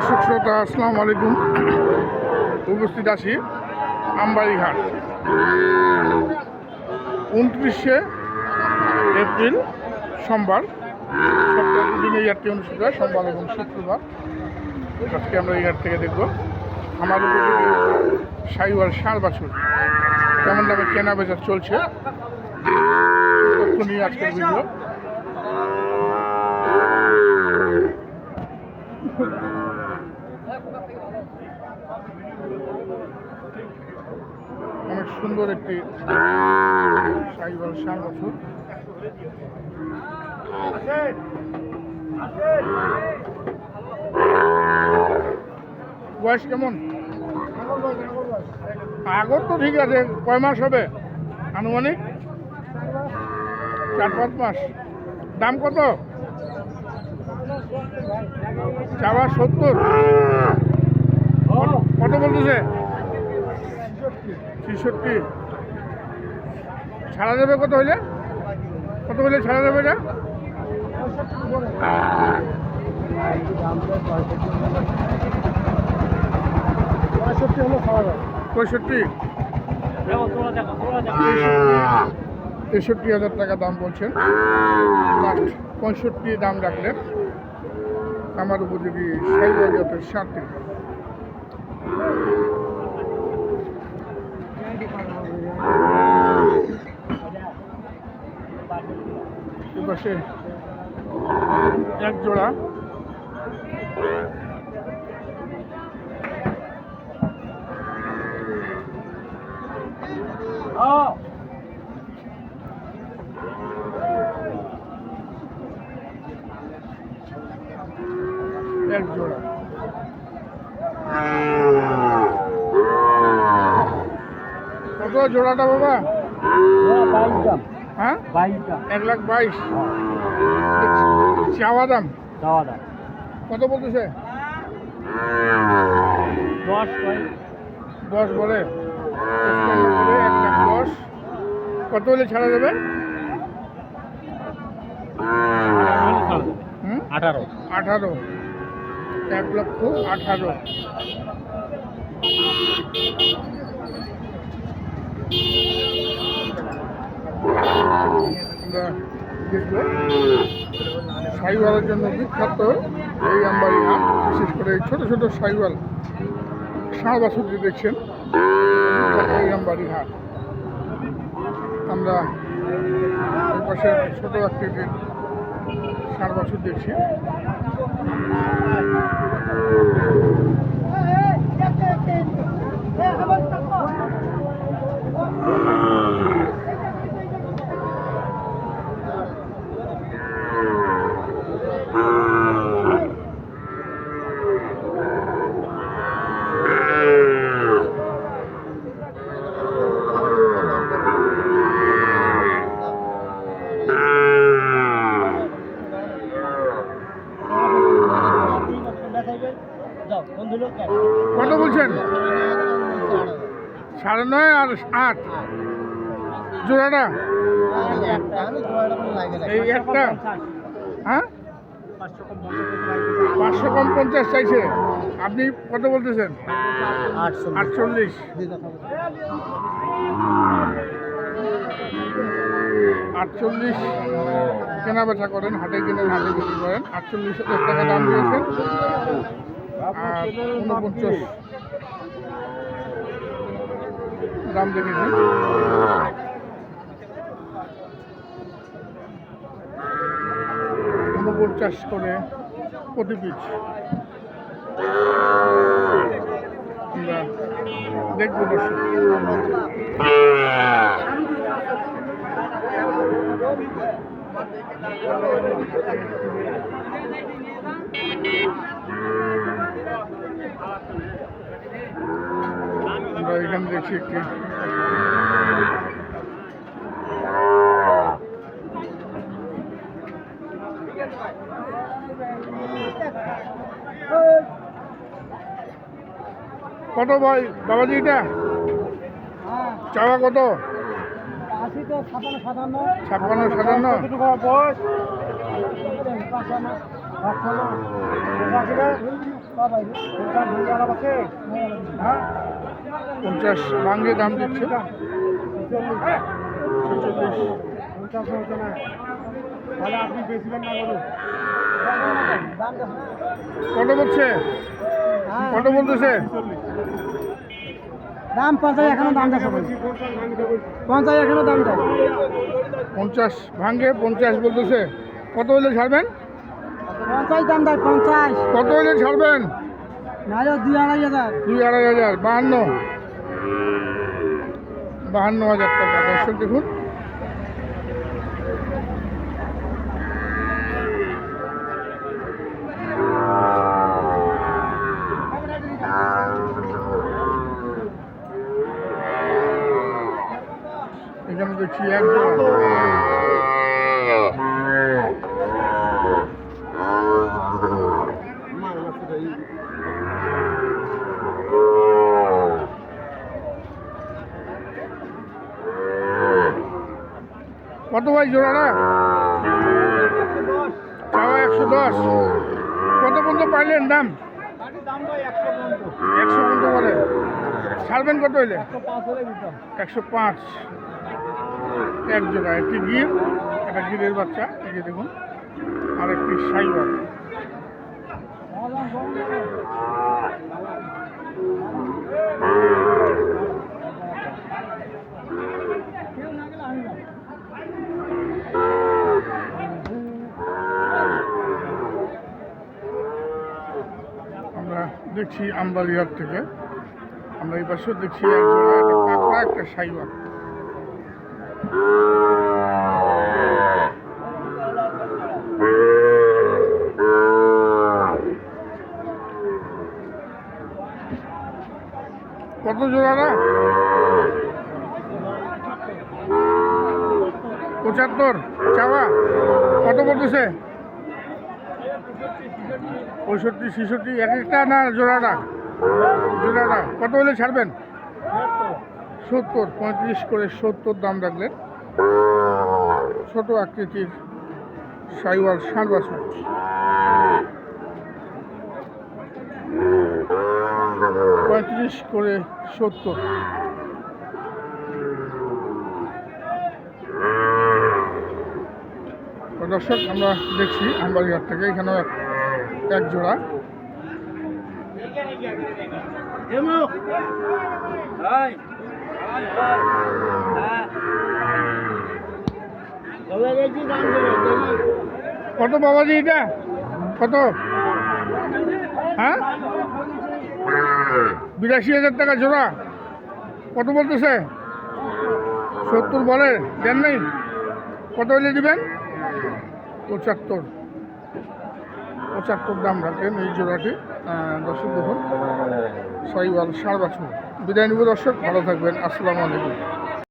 দর্শক শ্রোতা, আসসালামু আলাইকুম। উপস্থিত আছি আমবাড়িঘাট। উনত্রিশে এপ্রিল সোমবার, সপ্তাহ হাটটি অনুষ্ঠিত হয়, সোমবার এবং শুক্রবার। আজকে আমরা এই হাট থেকে দেখব আমার সাইওয়াল সার বাছুর, কেমন দামে কেনা বেচা চলছে আজকের ভিডিও। সুন্দর একটি বাছুর বয়স কেমন? আগর তো ঠিক আছে, কয় মাস হবে? আনুমানিক? চার পাঁচ মাস। দাম কত? চাওয়া সত্তর। কত বলতেছে? ছেষট্টি ছাড়া যাবে কত হইলে? কত হইলে ছাড়া যাবে এটা? পঁয়ষট্টি হলো খাওয়া যায় পঁয়ষট্টি। তেষট্টি হাজার টাকা দাম বলছেন। পঁয়ষট্টি দাম রাখলেন। আমার উপযোগী সাইবার জাতের সারটি এপাশে এক জোড়া এক জোড়া কত জোড়াটা বাবা? হ্যাঁ? এক লাখ বাইশ। চাওয়া দাম? দাওয়া দাম। কত বলতেছে? দশ দশ বলে? এক লাখ দশ। কত হলে ছাড়া হুম? আঠারো। আঠারো। এক লক্ষ আঠারো আমরা দেখব সাইওয়ালের জন্য বিখ্যাত এই আমবাড়ি হাট বিশেষ করে এই ছোটো ছোটো সাইওয়াল ষাঁড় বাছুর যে দেখছেন এই আমবাড়ি হাট আমরা এই পাশে ছোটো আকৃতির ষাঁড় বাছুর দেখছি কত বলছেন? সাড়ে নয় আর আট। জোড়াটা? এই একটা? হ্যাঁ? পাঁচশো কম পঞ্চাশ চাইছে। আপনি কত বলতেছেন? আটচল্লিশ। আটচল্লিশ। কেনা বেচা করেন, হাটে কিনেন, হাটে বিক্রি করেন। আটচল্লিশ হাজার টাকা দাম দিয়েছেন। আর ঊনপঞ্চাশ দাম দেখেছেন ঊনপঞ্চাশ করে প্রতি পিস দেখব দর্শক আমরা এখানে দেখছি একটি কত ভাই? বাবাজি এটা? চাওয়া কত? ছাপ্পান্ন সাতান্ন। বয়স? পঞ্চাশ ভাঙ্গে দাম দিচ্ছে। কত বলছে? কত বলতেছে? দাম পঞ্চাশ এখনও দাম দেয় পঞ্চাশ এখনও দাম দেয় পঞ্চাশ ভাঙ্গে পঞ্চাশ বলতেছে। কত হলে ছাড়বেন? পঞ্চাশ দাম দেয় পঞ্চাশ। কত হলে ছাড়বেন? নাহলে দুই আড়াই হাজার। দুই আড়াই হাজার বাহান্ন। বাহান্ন হাজার টাকা। দর্শক দেখুন। এখানে দেখছি এক কত ভাই জোড়াটা চাওয়া একশো দশ। কত পর্যন্ত পাইলেন দাম? একশো পর্যন্ত বলে। ছাড়বেন কত হইলে? একশো পাঁচ। এক জোড়া। একটি গির, একটা গিরের বাচ্চা। দেখুন আর একটি সাইবার। আমরা দেখছি আমবাড়িহাট থেকে। আমরা এই পাশেও দেখছি একটা কাঁকড়া কত জোড়াটা? পঁচাত্তর। চাওয়া? কত পড়তেছে? পঁয়ষট্টি, ছেষট্টি, এক একটা না জোড়াটা? জোড়াটা। কত হলে ছাড়বেন? সত্তর। পঁয়ত্রিশ করে সত্তর দাম রাখলেন। ছোট আকৃতির সাইওয়াল ষাট বছর পঁয়ত্রিশ করে সত্তর। দর্শক, আমরা দেখছি আমবাড়িহাট থেকে এখানেও এক- এক জোড়া। কত বাবাজি এটা? কত? হ্যাঁ? বিরাশি হাজার টাকা জোড়া। কত বলতেছে? সত্তর বলে, দেন নেই? কত হলে দিবেন? পঁচাত্তর। পঁচাত্তর দাম রাখেন এই জোড়াটি। দর্শক দেখুন, সাইওয়াল সার বছর বিদায় নিব দর্শক, ভালো থাকবেন। আসসালামু আলাইকুম।